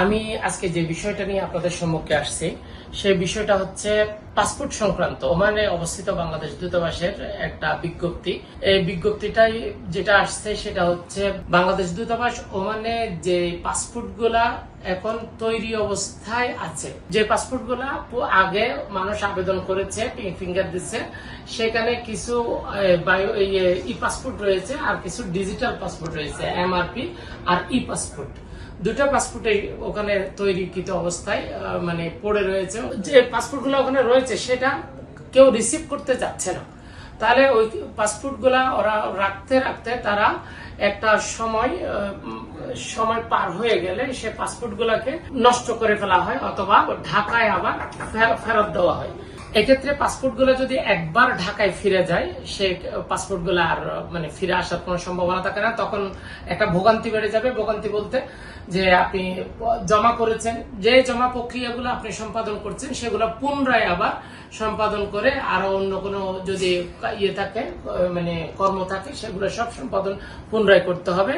আমি আজকে যে বিষয়টা নিয়ে আপনাদের সম্মুখে আসছি, সেই বিষয়টা হচ্ছে পাসপোর্ট সংক্রান্ত। ওমানে অবস্থিত বাংলাদেশ দূতাবাসের একটা বিজ্ঞপ্তি। এই বিজ্ঞপ্তিটাই যেটা আসছে সেটা হচ্ছে বাংলাদেশ দূতাবাস ওমানে যে পাসপোর্ট এখন তৈরি অবস্থায় আছে, যে পাসপোর্টগুলা আগে মানুষ আবেদন করেছে, ফিঙ্গার দিচ্ছে, সেখানে কিছু ই পাসপোর্ট রয়েছে আর কিছু ডিজিটাল পাসপোর্ট রয়েছে, এমআরপি আর ই পাসপোর্ট। দুটো পাসপোর্টে ওখানে তৈরিকৃত অবস্থায় মানে পড়ে রয়েছে। যে পাসপোর্টগুলো ওখানে রয়েছে, সেটা কেউ রিসিভ করতে যাচ্ছে না। তাহলে ওই পাসপোর্টগুলা ওরা রাখতে রাখতে তারা একটা সময় সময় পার হয়ে গেলে সে পাসপোর্টগুলোকে নষ্ট করে ফেলা হয়, অথবা ঢাকায় আবার ফেরত দেওয়া হয়। এক্ষেত্রে পাসপোর্ট পাসপোর্টগুলো যদি একবার ঢাকায় ফিরে যায়, সে পাসপোর্ট পাসপোর্টগুলো আর মানে ফিরে আসার কোনো সম্ভাবনা থাকে না। তখন একটা ভোগান্তি বেড়ে যাবে। ভোগান্তি বলতে যে আপনি জমা করেছেন, যে জমা প্রক্রিয়াগুলো আপনি সম্পাদন করছেন, সেগুলো পুনরায় আবার সম্পাদন করে আরও অন্য কোনো যদি ইয়ে থাকে মানে কর্ম থাকে, সেগুলো সব সম্পাদন পুনরায় করতে হবে।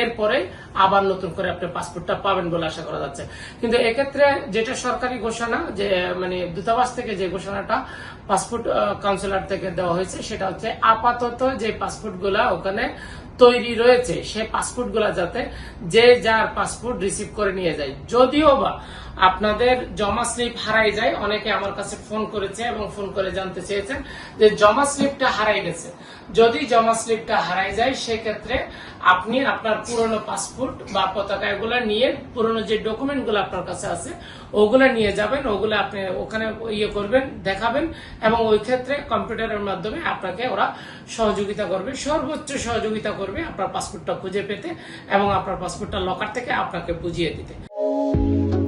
এরপরে আবার নতুন করে আপনি পাসপোর্টটা পাবেন বলে আশা করা যাচ্ছে। কিন্তু এক্ষেত্রে যেটা সরকারি ঘোষণা, যে মানে দূতাবাস থেকে যে ঘোষণাটা পাসপোর্ট কাউন্সিলর থেকে দেওয়া হয়েছে, সেটা হচ্ছে আপাতত যে পাসপোর্টগুলা ওখানে তৈরি রয়েছে, সে পাসপোর্টগুলা যাতে যে যার পাসপোর্ট রিসিভ করে নিয়ে যায়। যদিও বা আপনাদের জমা স্লিপ হারাই যায়, অনেকে আমার কাছে ফোন করেছে এবং ফোন করে জানতে চেয়েছেন যে জমা স্লিপটা হারাই গেছে। যদি জমা স্লিপটা হারাই যায়, সেক্ষেত্রে আপনি আপনার পুরনো পাসপোর্ট বা পতাকা এগুলো নিয়ে পুরনো যে ডকুমেন্টগুলো আপনার কাছে আছে, ওগুলো নিয়ে যাবেন, ওগুলো আপনি ওখানে ইয়ে করবেন, দেখাবেন এবং ওই ক্ষেত্রে কম্পিউটারের মাধ্যমে আপনাকে ওরা সহযোগিতা করবে, সর্বোচ্চ সহযোগিতা করবে আপনার পাসপোর্টটা খুঁজে পেতে এবং আপনার পাসপোর্টটা লকার থেকে আপনাকে বুঝিয়ে দিতে।